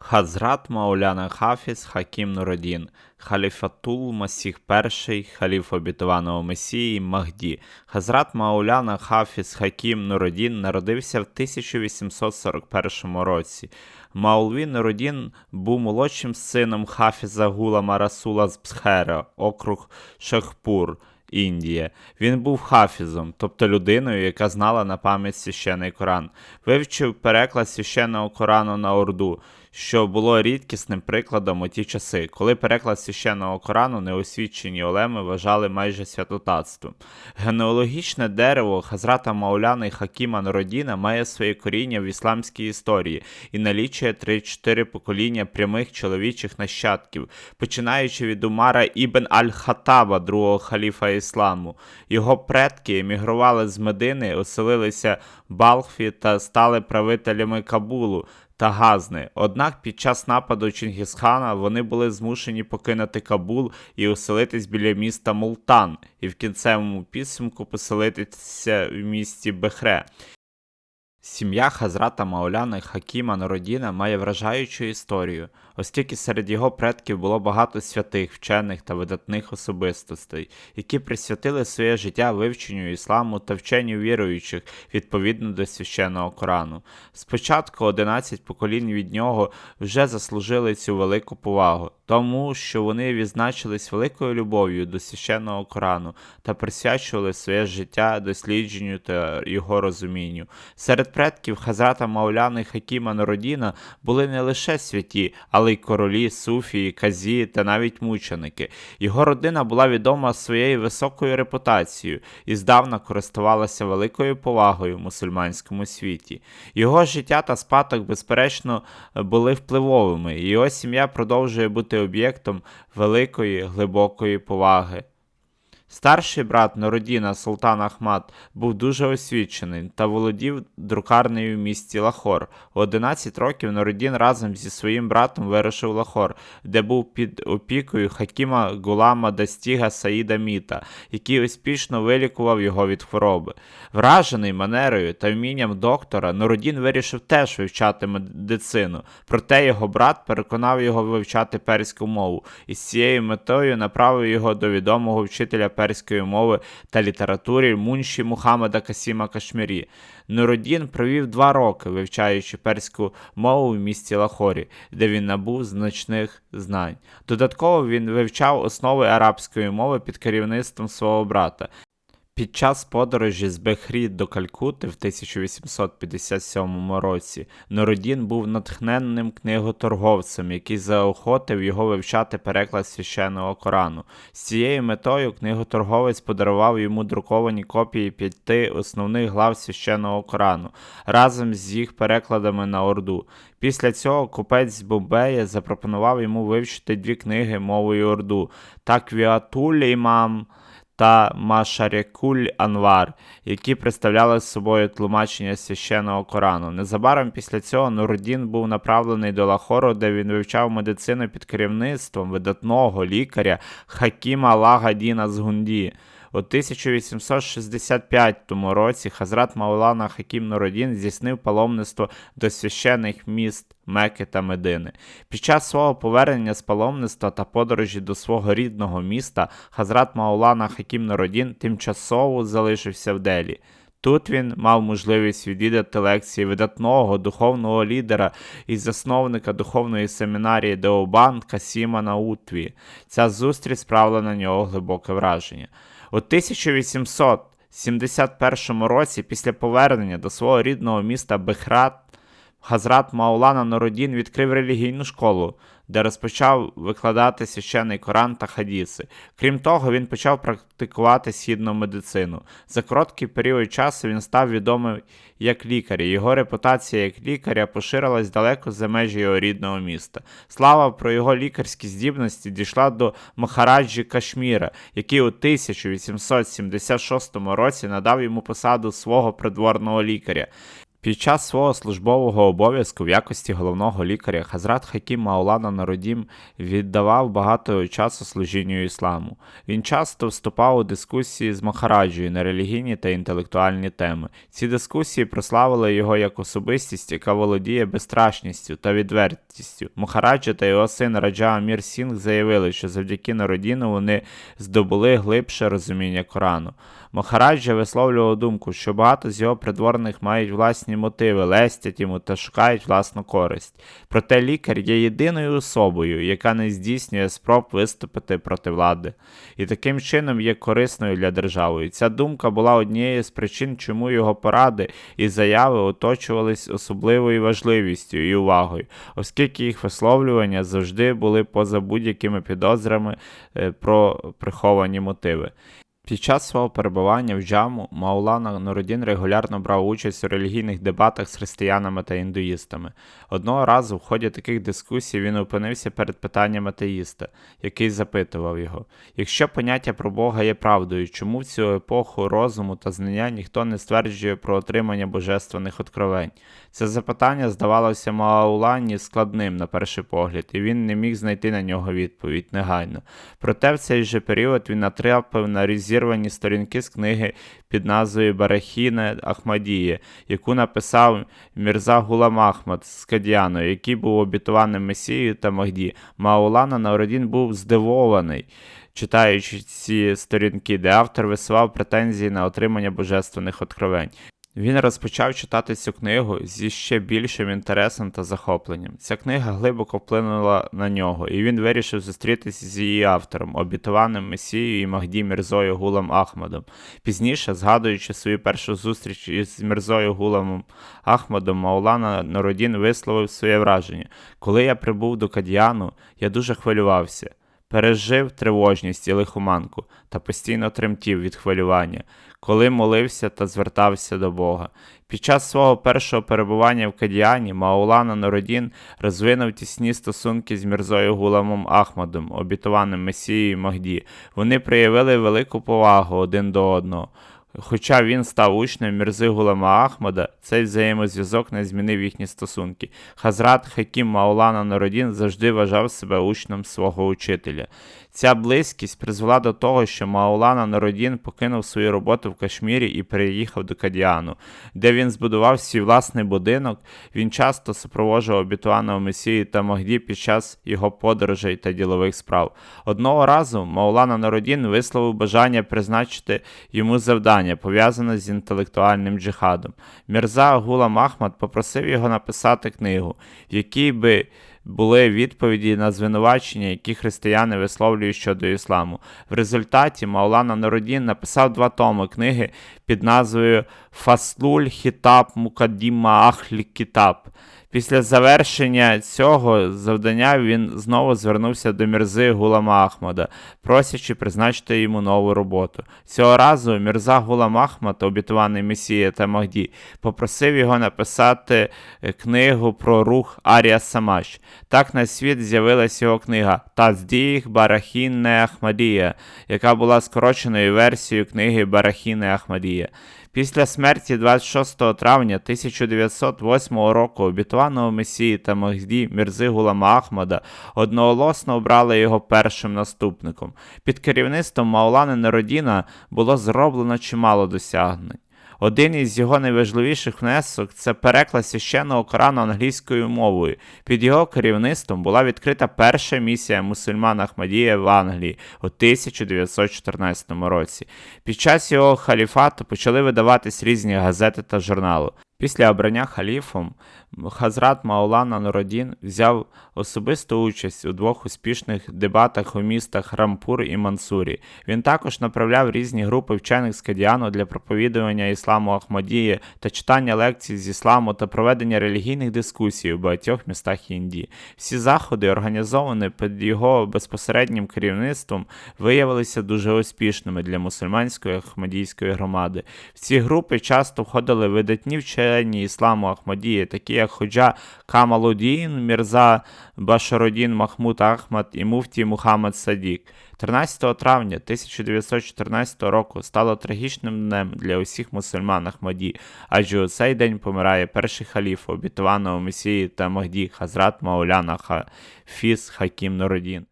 Хазрат Мауляна Хафіз Хакім Нуродін, Халіфатул Масіх І, халіф обітованого Месії Махді. Хазрат Мауляна Хафіз Хакім Нуродін народився в 1841 році. Маулві Нуродін був молодшим сином Хафіза Гулама Расула з Бсхера, округ Шахпур. Індія. Він був хафізом, тобто людиною, яка знала на пам'ять священий Коран, вивчив переклад священного Корану на Орду, що було рідкісним прикладом у ті часи, коли переклад священного Корану неосвідчені олеми вважали майже святотатством. Генеалогічне дерево Хазрата Мауляна і Хакіма Нородіна має своє коріння в ісламській історії і налічує 3-4 покоління прямих чоловічих нащадків, починаючи від Умара Ібн Аль-Хатаба, другого халіфа ісламу. Його предки емігрували з Медини, оселилися в Балхфі та стали правителями Кабулу та Газни. Однак під час нападу Чингісхана вони були змушені покинути Кабул і оселитись біля міста Мултан, і в кінцевому підсумку поселитися в місті Бехре. Сім'я Хазрата Мауляна Хакіма Нородіна має вражаючу історію, оскільки серед його предків було багато святих, вчених та видатних особистостей, які присвятили своє життя вивченню ісламу та вченню віруючих відповідно до священного Корану. Спочатку 11 поколінь від нього вже заслужили цю велику повагу, тому що вони відзначились великою любов'ю до священного Корану та присвячували своє життя дослідженню та його розумінню. Серед предків Хазрата Мауляни Хакіма Нородіна були не лише святі, але й королі, суфії, казі та навіть мученики. Його родина була відома своєю високою репутацією і здавна користувалася великою повагою в мусульманському світі. Його життя та спадок, безперечно, були впливовими, і його сім'я продовжує бути об'єктом великої глибокої поваги. Старший брат Нородіна Султан Ахмад був дуже освічений та володів друкарнею в місті Лахор. У 11 років Нородін разом зі своїм братом вирушив Лахор, де був під опікою Хакіма Гулама Дастіга Саїда Міта, який успішно вилікував його від хвороби. Вражений манерою та вмінням доктора, Нородін вирішив теж вивчати медицину, проте його брат переконав його вивчати перську мову і з цією метою направив його до відомого вчителя перської мови та літератури Мунші Мухаммеда Касіма Кашмірі. Нуродін провів два роки, вивчаючи перську мову в місті Лахорі, де він набув значних знань. Додатково він вивчав основи арабської мови під керівництвом свого брата. Під час подорожі з Бехрі до Калькути в 1857 році Нородін був натхненним книготорговцем, який заохотив його вивчати переклад священного Корану. З цією метою книготорговець подарував йому друковані копії п'яти основних глав священного Корану разом з їх перекладами на Орду. Після цього купець з Бомбея запропонував йому вивчити дві книги мовою Орду Таквіатуль імам та Машарякуль Анвар, які представляли собою тлумачення священного Корану. Незабаром після цього Нурдін був направлений до Лахору, де він вивчав медицину під керівництвом видатного лікаря Хакіма Лагадіна Згунді. У 1865 році Хазрат Маулана Хакім Нуродін здійснив паломництво до священих міст Меки та Медини. Під час свого повернення з паломництва та подорожі до свого рідного міста Хазрат Маулана Хакім Нуродін тимчасово залишився в Делі. Тут він мав можливість відвідати лекції видатного духовного лідера і засновника духовної семінарії Деобан Касіма Наутві. Ця зустріч справила на нього глибоке враження. У 1871 році, після повернення до свого рідного міста Бехрат, Хазрат Маулана Нородін відкрив релігійну школу, де розпочав викладати священний Коран та хадіси. Крім того, він почав практикувати східну медицину. За короткий період часу він став відомим як лікар. Його репутація як лікаря поширилась далеко за межі його рідного міста. Слава про його лікарські здібності дійшла до Махараджі Кашміра, який у 1876 році надав йому посаду свого придворного лікаря. Під час свого службового обов'язку в якості головного лікаря Хазрат Хакім Маулана Народім віддавав багато часу служінню ісламу. Він часто вступав у дискусії з Махараджою на релігійні та інтелектуальні теми. Ці дискусії прославили його як особистість, яка володіє безстрашністю та відвертістю. Махараджа та його син Раджа Амір Сінг заявили, що завдяки народіну вони здобули глибше розуміння Корану. Махараджа висловлював думку, що багато з його придворних мають власні мотиви, лестять йому та шукають власну користь. Проте лікар є єдиною особою, яка не здійснює спроб виступити проти влади, і таким чином є корисною для держави. І Ця думка була однією з причин, чому його поради і заяви оточувались особливою важливістю і увагою, оскільки їх висловлювання завжди були поза будь-якими підозрами е, про приховані мотиви. Під час свого перебування в Джаму Маулана Нурудін регулярно брав участь у релігійних дебатах з християнами та індуїстами. Одного разу в ході таких дискусій він опинився перед питанням атеїста, який запитував його: якщо поняття про Бога є правдою, чому в цю епоху розуму та знання ніхто не стверджує про отримання божественних откровень? Це запитання здавалося Маулані складним на перший погляд, і він не міг знайти на нього відповідь негайно. Проте в цей же період він натрапив на розірвані сторінки з книги під назвою Барахіне Ахмадіє, яку написав Мірза Гулам Ахмад з Кадіану, який був обітованим Месією та Махді. Маулана Науродін був здивований. Читаючи ці сторінки, де автор висував претензії на отримання божественних откровень. Він розпочав читати цю книгу зі ще більшим інтересом та захопленням. Ця книга глибоко вплинула на нього, і він вирішив зустрітися з її автором, обітованим Месією і Махді Мірзою Гулом Ахмадом. Пізніше, згадуючи свою першу зустріч із Мірзою Гуламом Ахмадом, Маулана Нородін висловив своє враження. Коли я прибув до Кадіану, я дуже хвилювався. Пережив тривожність і лихоманку та постійно тремтів від хвилювання, коли молився та звертався до Бога. Під час свого першого перебування в Кадіані Маулана Нородін розвинув тісні стосунки з Мірзою Гуламом Ахмадом, обітованим Месією Магді. Вони проявили велику повагу один до одного. Хоча він став учнем Мірзи Гулама Ахмада, цей взаємозв'язок не змінив їхні стосунки. Хазрат Хакім Маулана Народін завжди вважав себе учнем свого учителя. Ця близькість призвела до того, що Маулана Народін покинув свою роботу в Кашмірі і переїхав до Кадіану, де він збудував свій власний будинок. Він часто супроводжував обітуваного Месію та Магді під час його подорожей та ділових справ. Одного разу Маулана Народін висловив бажання призначити йому завдання, пов'язане з інтелектуальним джихадом. Мірза Гулам Ахмад попросив його написати книгу, в якій би були відповіді на звинувачення, які християни висловлюють щодо ісламу. В результаті Маулана Народін написав два томи книги під назвою Фаслуль Хітаб Мукаддіма Ахлі Кітаб. Після завершення цього завдання він знову звернувся до Мірзи Гулама Ахмада, просячи призначити йому нову роботу. Цього разу Мірза Гулам Ахмад, обітуваний Месія та Махді, попросив його написати е, книгу про рух Арія Самаш. Так на світ з'явилася його книга Таздіх Барахінне Ахмадія, яка була скороченою версією книги Барахінне Ахмадія. Після смерті 26 травня 1908 року обітуваного Месії та Махді Мірзи Гулама Ахмада одноголосно обрали його першим наступником. Під керівництвом Маулани Народіна було зроблено чимало досягнень. Один із його найважливіших внесок це переклад священного Корану англійською мовою. Під його керівництвом була відкрита перша місія мусульман Ахмадія в Англії у 1914 році. Під час його халіфату почали видаватись різні газети та журнали. Після обрання халіфом Хазрат Маулана Нуродін взяв особисту участь у двох успішних дебатах у містах Рампур і Мансурі. Він також направляв різні групи вчених з Кадіану для проповідування ісламу Ахмадії та читання лекцій з ісламу та проведення релігійних дискусій у багатьох містах Індії. Всі заходи, організовані під його безпосереднім керівництвом, виявилися дуже успішними для мусульманської ахмадійської громади. В ці групи часто входили видатні вчені вчені ісламу Ахмадії, такі як Ходжа Камалудін, Мірза Башародін Махмуд Ахмад і Муфті Мухаммад Садік. 13 травня 1914 року стало трагічним днем для усіх мусульман Ахмаді, адже у цей день помирає перший халіф обітованого Месії та Махді Хазрат Мауляна Хафіз Хакім Нородін.